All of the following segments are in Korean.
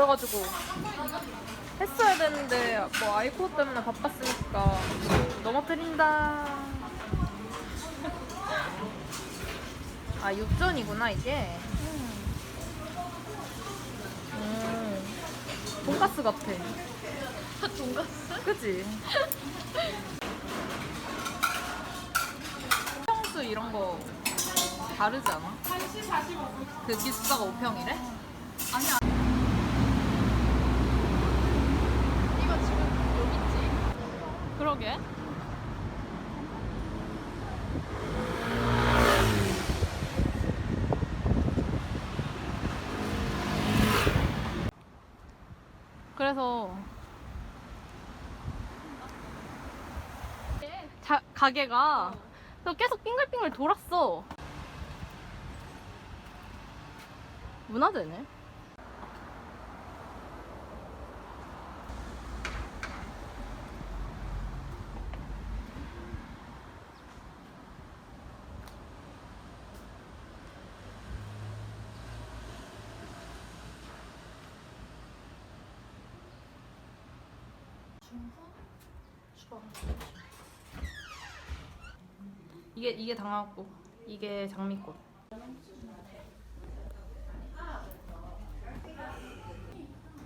그래가지고 했어야 되는데 뭐 아이코 때문에 바빴으니까 넘어뜨린다. 아 육전이구나 이게. 음. 돈가스 같아. 돈가스? 그치? 평수 이런 거 다르지 않아? 1시 45분. 그 기숙사가 5평이래? 아니야. 이거 지금 여기 있지? 그러게. 그래서 자, 가게가 그래서 계속 빙글빙글 돌았어. 문화재네. 이게 당하고 이게 장미꽃.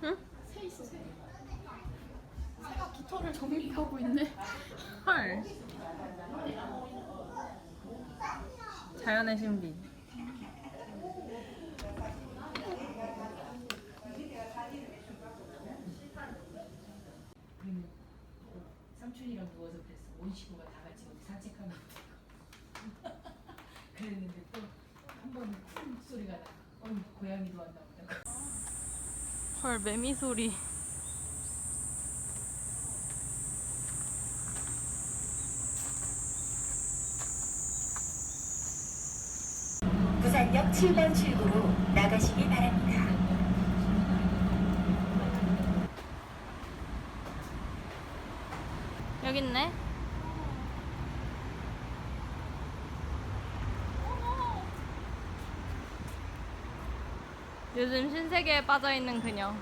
응? 새 있어, 새. 새가 깃털을 정리하고 있네. 헐. 자연의 신비. 삼촌이랑 누워서 그랬어. 온 식구가 다 같이 어디 산책하면 그랬는데 또 한 번 쿵 소리가 나. 어, 고양이도 왔나 보다. 헐 매미 소리. 부산역 7번 출구로 나가시기 바랍니다. 여기 있네. 요즘 신세계에 빠져 있는 그녀.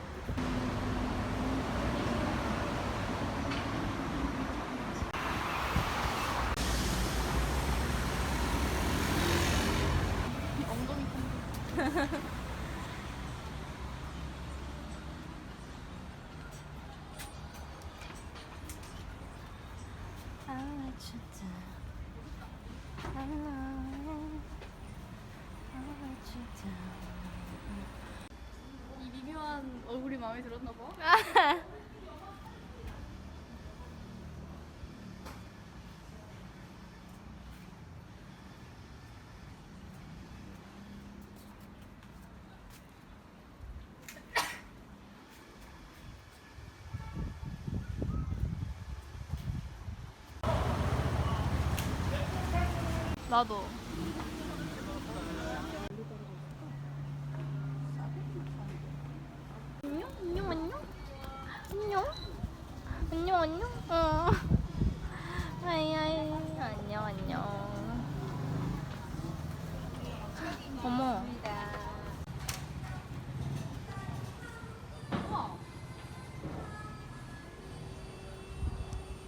엉덩이 큰 아 진짜. 아, 아 마음에 들었나 봐. 나도. 안녕, 안녕, 안녕. 안녕. 안녕, 안녕. 어. 아이, 아이, 안녕. 어머.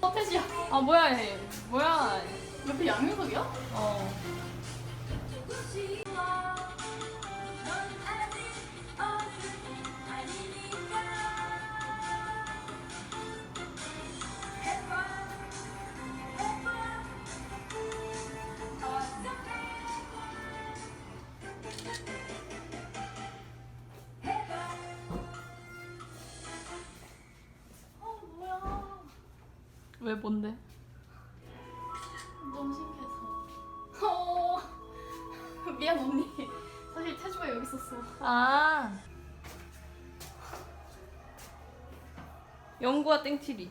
서태지야. 아, 뭐야, 얘. 뭐야. 옆에 양효석이야? 어. 어, 왜, 뭔데? 너무 신기해서. 어. 미안, 언니. 사실 태주가 여기 있었어. 아. 영구와 땡칠이.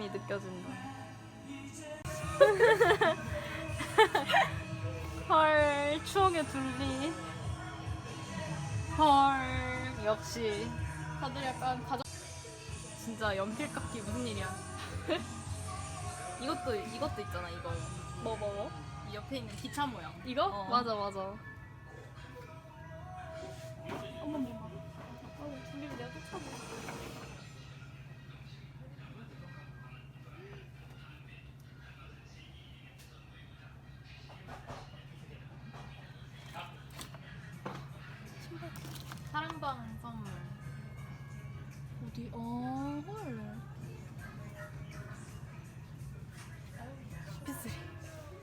매니악함이 느껴진다. 헐, 추억의 둘리. 헐, 역시. 다들 약간 가족 진짜 연필 깎기 무슨 일이야. 이것도, 이것도 있잖아, 이거. 뭐 뭐 뭐? 이 옆에 있는 기차 모양. 이거? 어. 맞아 맞아. 어머 어머. 아우 둘리를 내가 쫓아가. 사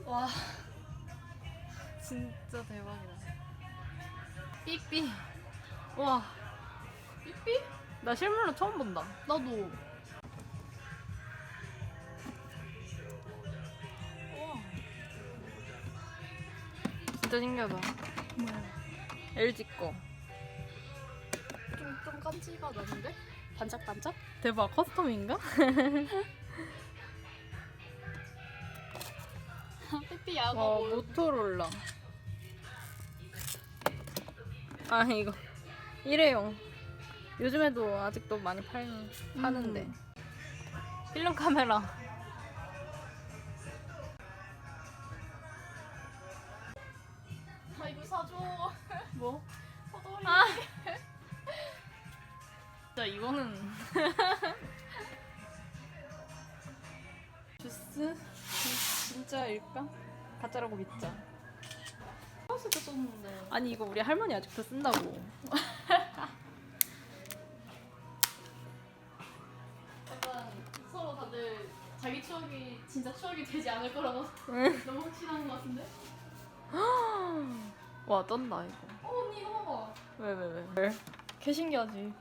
와. 진짜 대박이다. 삐삐. 와, 삐삐? 나 실물로 처음 본다. 나도. 진짜 신기하다. 뭐야? LG 거. 좀좀 깜찍이가 나는데? 반짝반짝? 대박, 커스텀인가? 야구. 모토롤라. 아, 이거. 일회용. 요즘에도 아직도 많이 팔, 파는데. 필름 카메라. 아 이거 사줘. 뭐? 서돌이. 아. 진짜 이거는. 주스? 진- 진짜일까? 가짜라고 믿자. 하우스 때 썼는데. 아니, 이거 우리 할머니 아직도 쓴다고. 약간 서로 다들 자기 추억이 진짜 추억이 되지 않을 거라고 너무 확신하는 것 같은데? 와, 쩐다, 이거. 어 언니 이거 봐봐. 왜, 왜, 왜? 왜? 개 신기하지?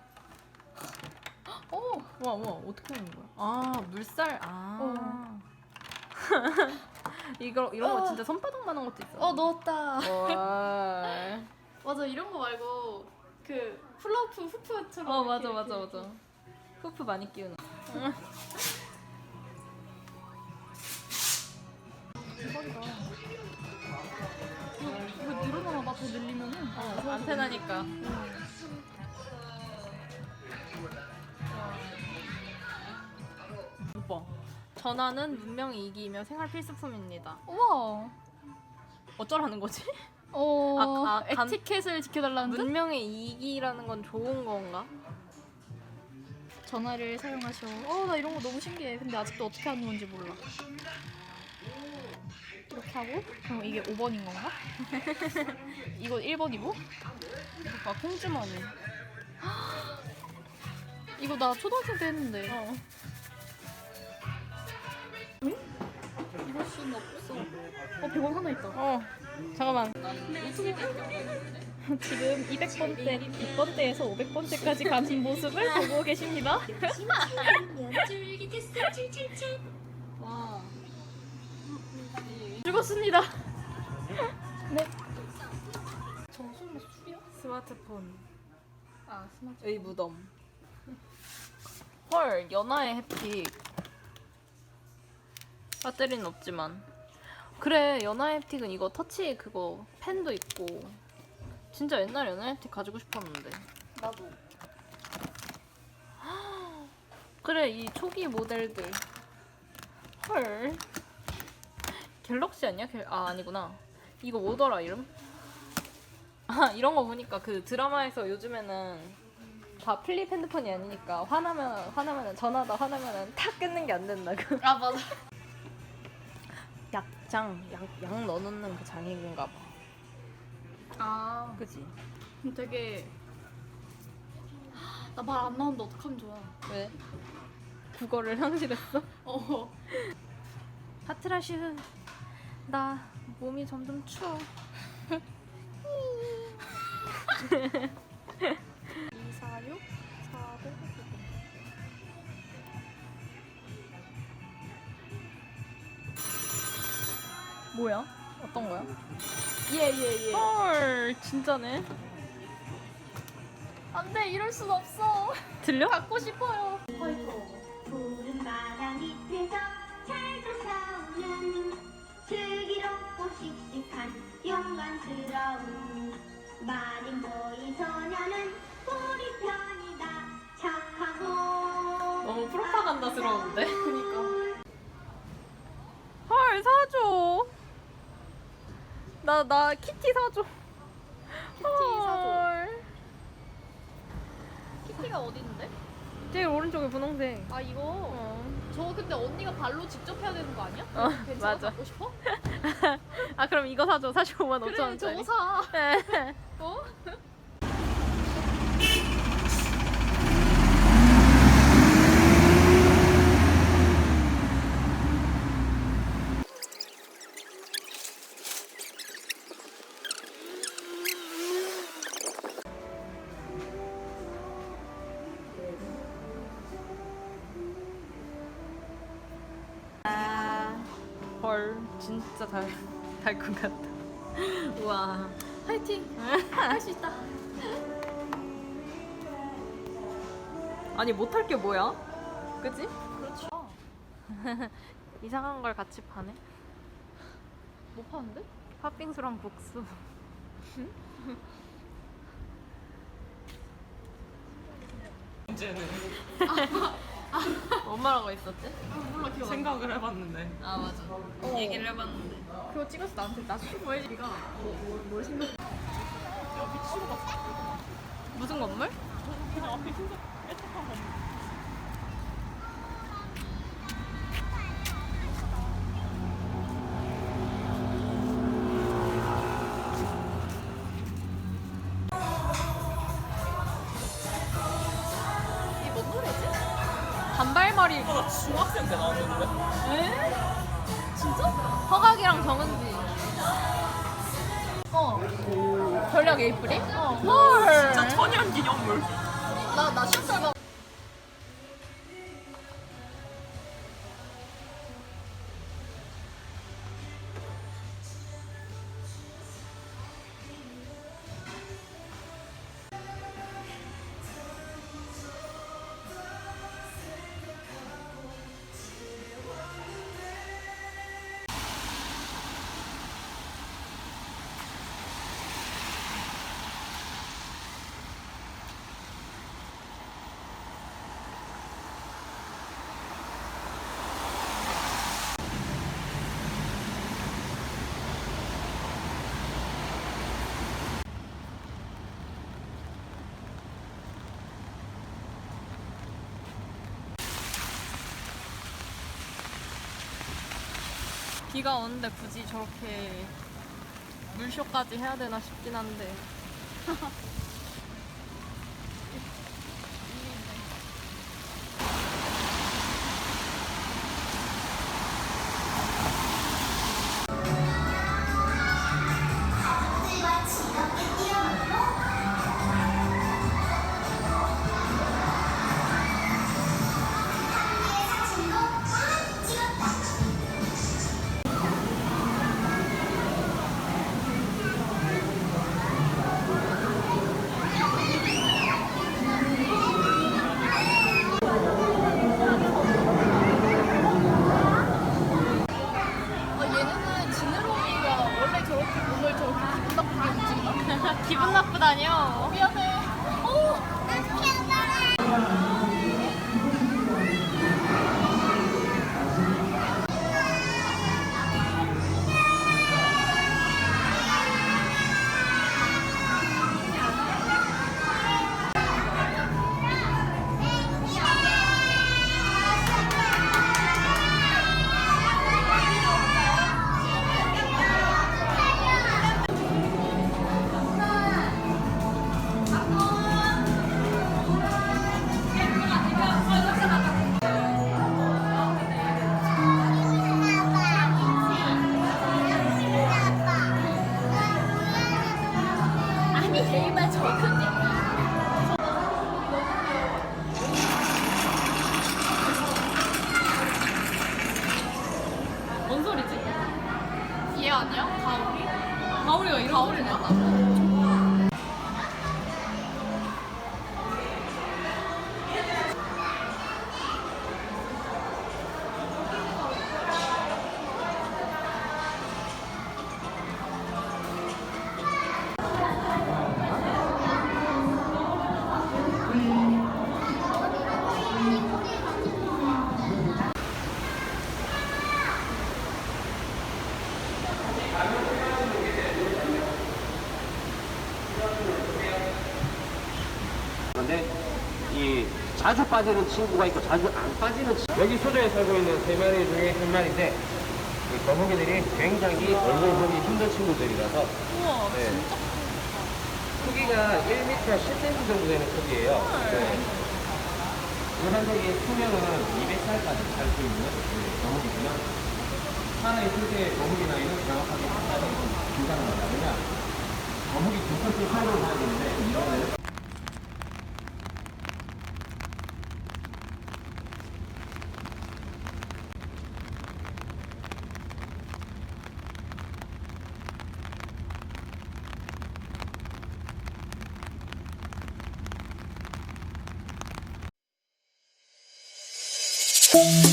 어 와, 와, 어떻게 하는 거야? 아, 물살. 아. 어. 이거 이런 거 어. 진짜 손바닥만한 것도 있어. 어 넣었다. 와. 맞아 이런 거 말고 그 플러프 후프처럼. 어, 맞아, 이렇게, 맞아, 이렇게, 맞아. 후프 많이 끼우는. 대박이다. 이거, 이거 늘어나나 봐, 더 늘리면은. 어, 안테나니까. 오빠. 전화는 문명이 이기며 생활 필수품입니다. 우와. 어쩌라는 거지? 어, 아, 아, 감- 에티켓을 지켜달라는 듯? 문명의 이기라는 건 좋은 건가? 전화를 사용하셔. 어, 나 이런 거 너무 신기해. 근데 아직도 어떻게 하는 건지 몰라. 이렇게 하고? 그럼 이게 5번인 건가? 이거 1번이고? 오빠 콩주머니. 이거 나 초등학생 때 했는데. 어. 이럴 수는 없어. 어, 100원 하나 있다. 어. 잠깐만. 지금 200번대, 100번대에서 500번대까지 가는 모습을 보고 계십니다. 와. 죽었습니다. 네. 정수는 술이야? 스마트폰. 아, 스마트. 의 무덤. 헐, 연하의 햅틱. 배터리는 없지만. 그래, 연하의 햅틱은 이거 터치 그거 펜도 있고. 진짜 옛날 햅틱 가지고 싶었는데. 나도. 그래, 이 초기 모델들. 헐. 갤럭시 아니야? 갤... 아, 아니구나. 이거 뭐더라, 이름? 아, 이런 거 보니까 그 드라마에서 요즘에는 다 플립 핸드폰이 아니니까 화나면 화나면 전화다 화나면은 탁 끊는 게 안 된다고. 아, 맞아. 약장, 약, 약 넣어놓는 그 장인인가 봐. 아, 그지? 되게. 나 말 안 나오는데 어떡하면 좋아. 왜? 국어를 상실했어? 어. 하트라슈, 나 몸이 점점 추워. 거야? 예예예. 헐 진짜네. 안돼 이럴 순 없어. 들려? 갖고 싶어요. 너무 프로파간다스러운데? 나 나 키티 사줘. 키티 사줘. 키티가 어딨는데? 제일 오른쪽에 분홍색. 아 이거 어. 저 근데 언니가 발로 직접 해야 되는 거 아니야? 어, 괜찮아? 맞아. 갖고 싶어? 아 그럼 이거 사줘. 45만 5천 그래 원짜리. 저거 사. 어? 아니 못할 게 뭐야? 그지? 그렇죠. 이상한 걸 같이 파네. 못 파는데? 팥빙수랑 국수. 뭔 말하고 있었지? 몰라 기억 안 나. 생각을 해봤는데 아 맞아. 얘기를 해봤는데. 그거 찍어서 나한테 나중에 보여주기가 뭘 생각? 무슨 건물? 앞에 진짜 단발머리. 어, 나 중학생 때 나왔는데 진짜? 허각이랑 정은지. 어. 전략 에이프릴? 어. 헐. 진짜 천연 기념물 나나 시합 비가 오는데 굳이 저렇게 물쇼까지 해야 되나 싶긴 한데. 자주 빠지는 친구가 있고 자주 안 빠지는 친구. 여기 소저에 살고 있는 세 마리 중에 한 마리인데 이 거북이들이 굉장히 얼굴 보기 힘든 친구들이라서 우와 네. 크기가 1m 10cm 정도 되는 크기예요. 네. 이 한석이 수명은 200살까지 살 수 있는 그 거북이고요. 하나의 실제 거북이 나이는 정확하게 판단이 불가능합니다. 왜냐? 거북이 두 번째 살을 봐야 되는데 이거는 아니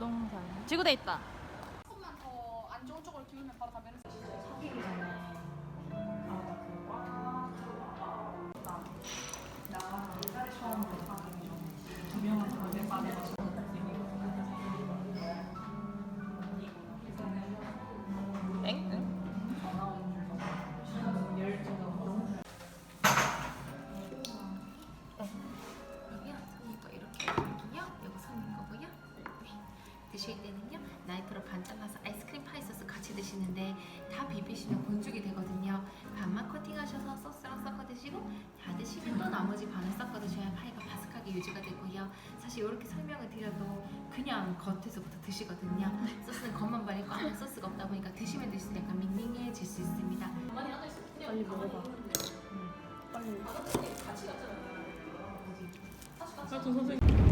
부동산 지구대 있다. 조금만 더 안 좋은 쪽으로 기울면 바로 다 메르 다 비비시면 본죽이 되거든요. 반만 코팅하셔서 소스랑 섞어 드시고 다 드시면 또 나머지 반을 섞어 드셔야 파이가 바삭하게 유지가 되고요. 사실 이렇게 설명을 드려도 그냥 겉에서부터 드시거든요. 소스는 겉만 바르고 아무 소스가 없다 보니까 드시면 드실수록 약간 밍밍해질 수 있습니다. 빨리 먹어봐 하여튼 선생님.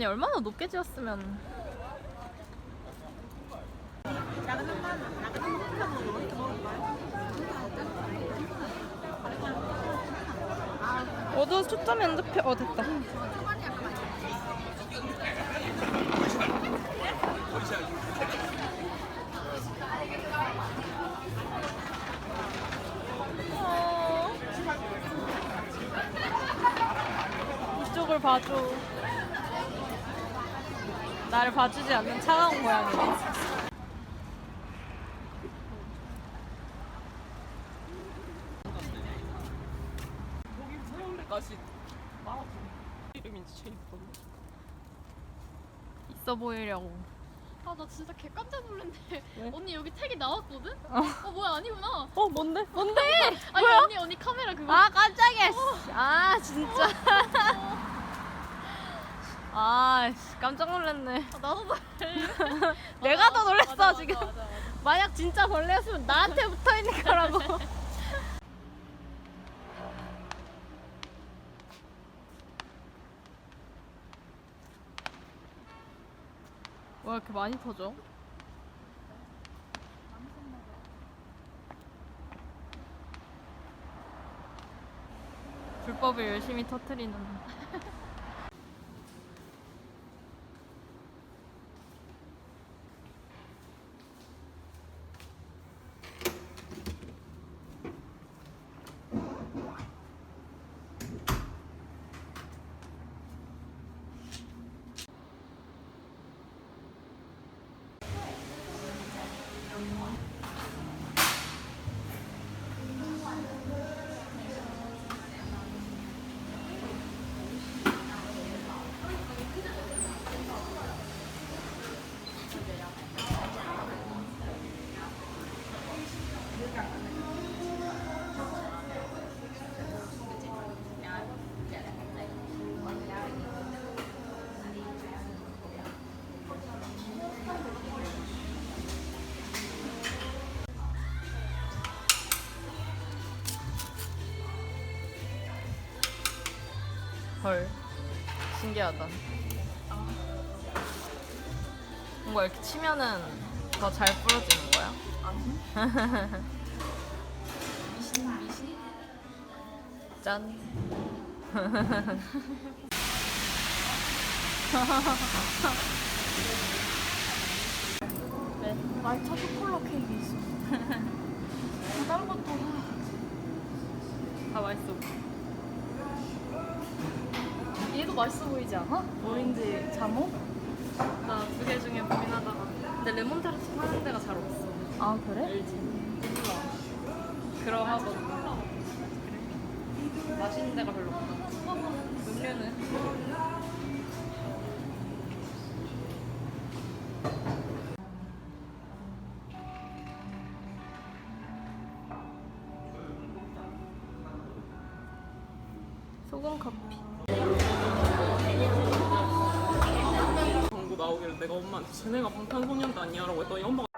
아니 얼마나 높게 지었으면. 어두 초점 연습해 어 됐다. 어. 이쪽을 봐줘 나를 봐주지 않는 차가운 고양이네. 거기 서울에까지 마라톤 이름인지 제일 예쁜. 있어 보이려고. 아 나 진짜 개 깜짝 놀랐네. 왜? 언니 여기 택이 나왔거든? 어, 뭐야 아니구나. 어 뭔데? 뭔데? 아니 언니 언니 카메라 그거. 아 깜짝이야. 씨. 아 진짜. 아 씨, 깜짝 놀랐네. 아, 나도 놀래. 내가 더 놀랐어 맞아, 맞아, 지금. 맞아, 맞아. 만약 진짜 벌레였으면 나한테 붙어 있는 거라고. 왜 이렇게 많이 터져? 불법을 열심히 터트리는. 헐 신기하다 뭔가 이렇게 치면은 더 잘 부러지는 거야? 미신 미신. 짠 네. 말차 초콜릿 케이크 있어. 다른 것도 다 맛있어 얘도 맛있어 보이지 않아? 오렌지 자몽? 나 두 개 중에 고민하다가 근데 레몬 타르트 파는 데가 잘 없어 아 그래? 알지? 몰라 그럼 하고 그래 맛있는 데가 별로 없다 음료는? 엄마한테 쟤네가 방탄소년단 아니야라고 했더니 엄마가